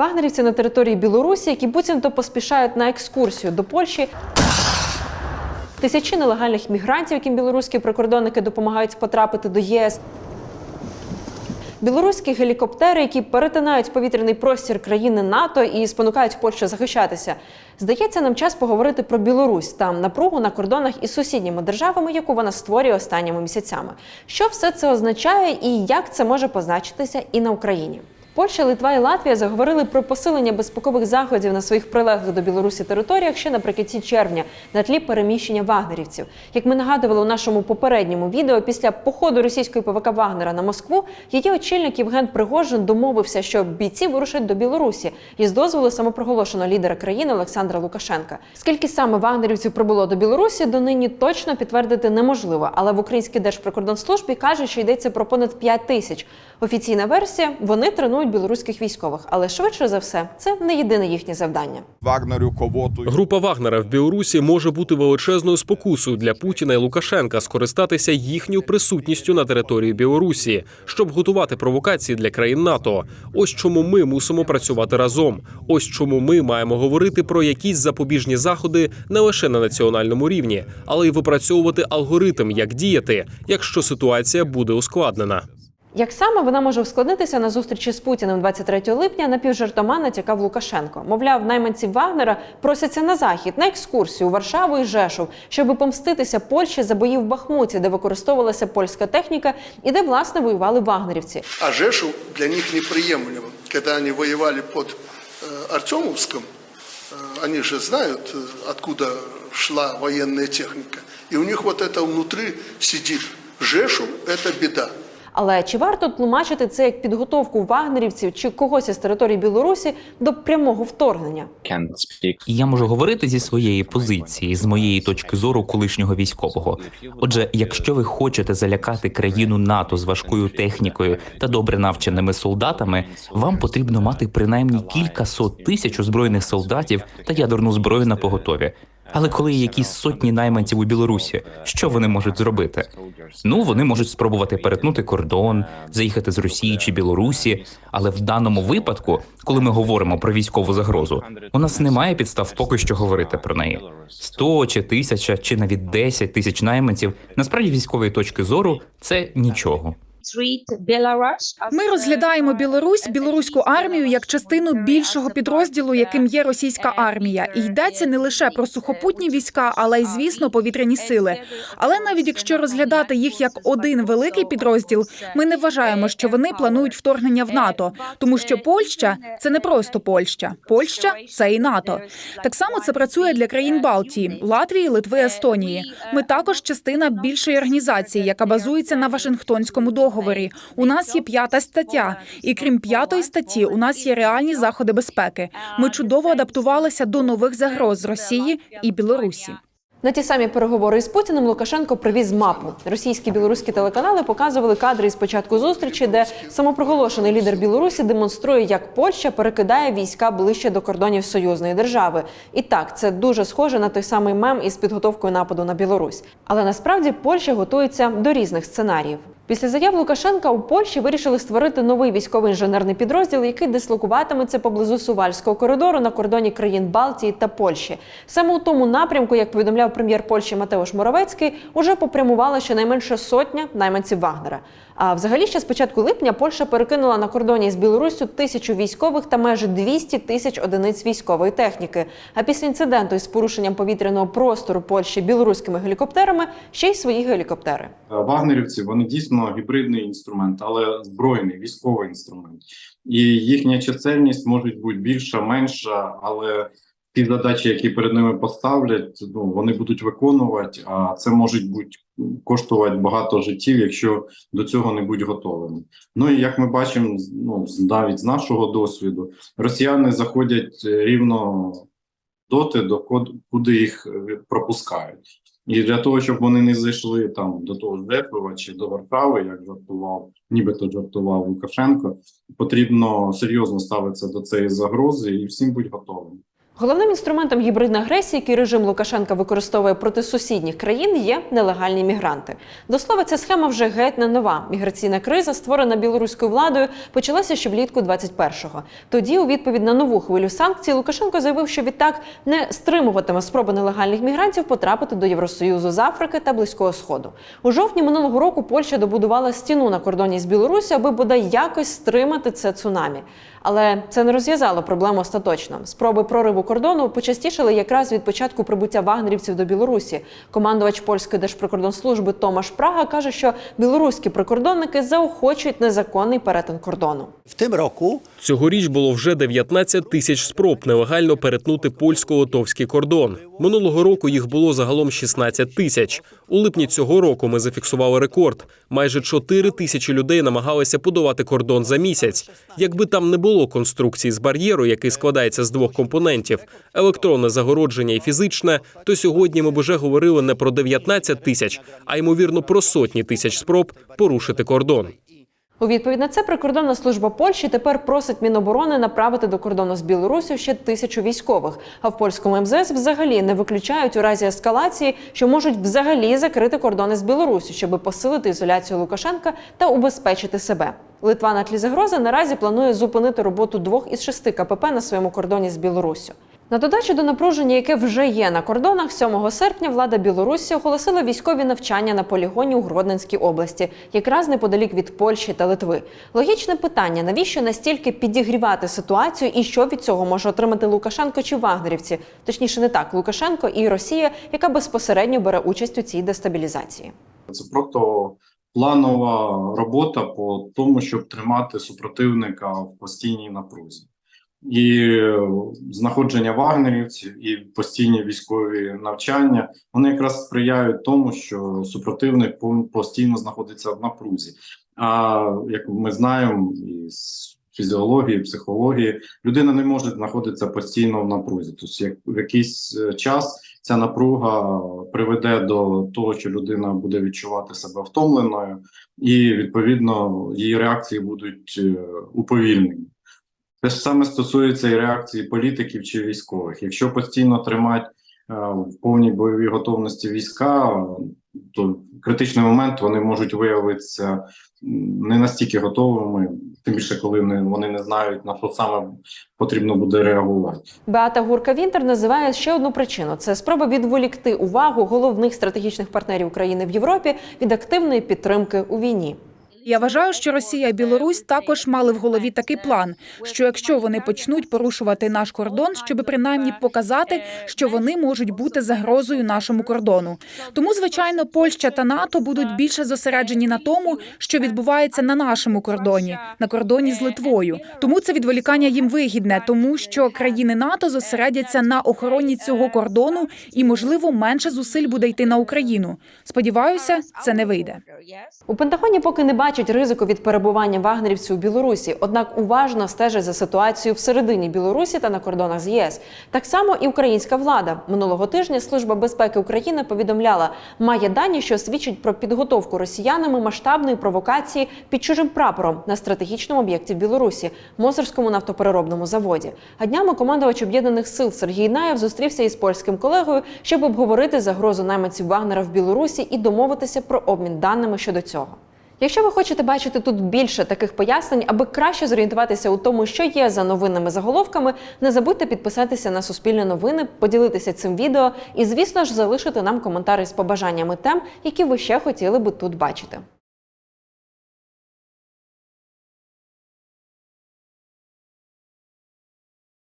Вагнерівці на території Білорусі, які буцімто поспішають на екскурсію до Польщі. Тисячі нелегальних мігрантів, яким білоруські прикордонники допомагають потрапити до ЄС. Білоруські гелікоптери, які перетинають повітряний простір країни НАТО і спонукають Польщу захищатися. Здається, нам час поговорити про Білорусь там напругу на кордонах із сусідніми державами, яку вона створює останніми місяцями. Що все це означає і як це може позначитися і на Україні? Польща, Литва і Латвія заговорили про посилення безпекових заходів на своїх прилеглих до Білорусі територіях ще наприкінці червня на тлі переміщення вагнерівців. Як ми нагадували у нашому попередньому відео, після походу російської ПВК Вагнера на Москву її очільник Євген Пригожин домовився, що бійці вирушать до Білорусі із дозволу самопроголошеного лідера країни Олександра Лукашенка. Скільки саме вагнерівців прибуло до Білорусі, донині точно підтвердити неможливо. Але в Українській держприкордонслужбі кажуть, що йдеться про понад 5 тисяч. Офіційна версія вони тренують білоруських військових, але швидше за все це не єдине їхнє завдання. Вагнерю ковоту Група Вагнера в Білорусі може бути величезною спокусою для Путіна і Лукашенка скористатися їхньою присутністю на території Білорусі, щоб готувати провокації для країн НАТО. Ось чому ми мусимо працювати разом. Ось чому ми маємо говорити про якісь запобіжні заходи не лише на національному рівні, але й випрацьовувати алгоритм, як діяти, якщо ситуація буде ускладнена. Як саме вона може ускладнитися на зустрічі з Путіним 23 липня, напівжартома натякав Лукашенко. Мовляв, найманці Вагнера просяться на захід на екскурсію у Варшаву і Жешов, щоб помститися Польщі за бої в Бахмуті, де використовувалася польська техніка і де власне воювали вагнерівці. А Жешев для них неприемлемо. Когда они воевали под э, Артемовском, э, они же знают, э, откуда шла военная техника. И у них вот это внутри сидит. Жешев – это беда. Але чи варто тлумачити це як підготовку вагнерівців чи когось із території Білорусі до прямого вторгнення? я можу говорити зі своєї позиції, з моєї точки зору колишнього військового. Отже, якщо ви хочете залякати країну НАТО з важкою технікою та добре навченими солдатами, вам потрібно мати принаймні кілька сот тисяч озброєних солдатів та ядерну зброю на поготові. Але коли є якісь сотні найманців у Білорусі, що вони можуть зробити? Ну вони можуть спробувати перетнути кордон, заїхати з Росії чи Білорусі. Але в даному випадку, коли ми говоримо про військову загрозу, у нас немає підстав поки що говорити про неї. 100 чи тисяча, чи навіть 10 тисяч найманців, насправді військової точки зору це нічого. Ми розглядаємо Білорусь, білоруську армію як частину більшого підрозділу, яким є російська армія. І йдеться не лише про сухопутні війська, але й звісно повітряні сили. Але навіть якщо розглядати їх як один великий підрозділ, ми не вважаємо, що вони планують вторгнення в НАТО, тому що Польща це не просто Польща. Польща це і НАТО. Так само це працює для країн Балтії, Латвії, Литви, Естонії. Ми також частина більшої організації, яка базується на Вашингтонському договорі. У нас є п'ята стаття, і крім п'ятої статті, у нас є реальні заходи безпеки. Ми чудово адаптувалися до нових загроз з Росії і Білорусі. На ті самі переговори із Путіним Лукашенко привіз мапу. Російські білоруські телеканали показували кадри із початку зустрічі, де самопроголошений лідер Білорусі демонструє, як Польща перекидає війська ближче до кордонів союзної держави. І так, це дуже схоже на той самий мем із підготовкою нападу на Білорусь. Але насправді Польща готується до різних сценаріїв. Після заяв Лукашенка у Польщі вирішили створити новий військовий інженерний підрозділ, який дислокуватиметься поблизу Сувальського коридору на кордоні країн Балтії та Польщі. Саме у тому напрямку, як повідомляв прем'єр Польщі Матеуш Моровецький, уже попрямувала щонайменше сотня найманців Вагнера. А взагалі ще з початку липня Польща перекинула на кордоні з Білоруссю тисячу військових та майже 200 тисяч одиниць військової техніки. А після інциденту із порушенням повітряного простору Польщі білоруськими гелікоптерами ще й свої гелікоптери. Вагнерівці вони дійсно гібридний інструмент, але збройний військовий інструмент, і їхня чисельність може бути більша, менша, але ті задачі, які перед ними поставлять, ну вони будуть виконувати. А це може бути коштувати багато життів, якщо до цього не будуть готовими. Ну і як ми бачимо, ну навіть з нашого досвіду, росіяни заходять рівно доти, до куди їх е, пропускають. І для того, щоб вони не зайшли там до того ж Депова чи до Варкави, як жартував, нібито жартував Лукашенко, потрібно серйозно ставитися до цієї загрози і всім бути готовим. Головним інструментом гібридної агресії, який режим Лукашенка використовує проти сусідніх країн, є нелегальні мігранти. До слова, ця схема вже геть не нова. Міграційна криза, створена білоруською владою, почалася ще влітку 21-го. Тоді, у відповідь на нову хвилю санкцій, Лукашенко заявив, що відтак не стримуватиме спроби нелегальних мігрантів потрапити до Євросоюзу з Африки та Близького Сходу. У жовтні минулого року Польща добудувала стіну на кордоні з Білорусі, аби бодай якось стримати це цунамі. Але це не розв'язало проблему остаточно. Спроби прориву кордону почастішали якраз від початку прибуття вагнерівців до Білорусі. Командувач польської держприкордонслужби Томаш Прага каже, що білоруські прикордонники заохочують незаконний перетин кордону. В тим року Цьогоріч було вже 19 тисяч спроб нелегально перетнути польсько-литовський кордон. Минулого року їх було загалом 16 тисяч. У липні цього року ми зафіксували рекорд. Майже 4 тисячі людей намагалися подолати кордон за місяць. Якби там не було конструкції з бар'єру, який складається з двох компонентів електронне загородження і фізичне, то сьогодні ми б уже говорили не про 19 тисяч, а ймовірно про сотні тисяч спроб порушити кордон. У відповідь на це прикордонна служба Польщі тепер просить Міноборони направити до кордону з Білорусі ще тисячу військових. А в польському МЗС взагалі не виключають у разі ескалації, що можуть взагалі закрити кордони з Білорусі, щоб посилити ізоляцію Лукашенка та убезпечити себе. Литва на тлі загрози наразі планує зупинити роботу двох із шести КПП на своєму кордоні з Білоруссю. На додачу до напруження, яке вже є на кордонах, 7 серпня влада Білорусі оголосила військові навчання на полігоні у Гродненській області, якраз неподалік від Польщі та Литви. Логічне питання: навіщо настільки підігрівати ситуацію, і що від цього може отримати Лукашенко чи вагнерівці? Точніше, не так Лукашенко і Росія, яка безпосередньо бере участь у цій дестабілізації. Це просто планова робота по тому, щоб тримати супротивника в постійній напрузі. І е, знаходження вагнерівців і постійні військові навчання вони якраз сприяють тому, що супротивник постійно знаходиться в напрузі. А як ми знаємо із фізіології, психології, людина не може знаходитися постійно в напрузі. Тобто, як в якийсь е, час ця напруга приведе до того, що людина буде відчувати себе втомленою, і відповідно її реакції будуть е, уповільнені. Те ж саме стосується і реакції політиків чи військових. Якщо постійно тримати е, в повній бойовій готовності війська, то в критичний момент вони можуть виявитися не настільки готовими, тим більше коли вони не знають на що саме потрібно буде реагувати. Беата Гурка Вінтер називає ще одну причину: це спроба відволікти увагу головних стратегічних партнерів України в Європі від активної підтримки у війні. Я вважаю, що Росія і Білорусь також мали в голові такий план: що якщо вони почнуть порушувати наш кордон, щоб принаймні показати, що вони можуть бути загрозою нашому кордону. Тому, звичайно, Польща та НАТО будуть більше зосереджені на тому, що відбувається на нашому кордоні, на кордоні з Литвою. Тому це відволікання їм вигідне, тому що країни НАТО зосередяться на охороні цього кордону, і можливо менше зусиль буде йти на Україну. Сподіваюся, це не вийде. У Пентагоні поки не бачать ризику від перебування вагнерівців у Білорусі, однак уважно стежать за ситуацією всередині Білорусі та на кордонах з ЄС. Так само і українська влада минулого тижня Служба безпеки України повідомляла, має дані, що свідчать про підготовку росіянами масштабної провокації під чужим прапором на стратегічному об'єкті в Білорусі Мозерському нафтопереробному заводі. А днями командувач об'єднаних сил Сергій Наєв зустрівся із польським колегою, щоб обговорити загрозу найманців Вагнера в Білорусі і домовитися про обмін даними щодо цього. Якщо ви хочете бачити тут більше таких пояснень, аби краще зорієнтуватися у тому, що є за новинними заголовками, не забудьте підписатися на Суспільне новини, поділитися цим відео і, звісно ж, залишити нам коментарі з побажаннями тем, які ви ще хотіли би тут бачити.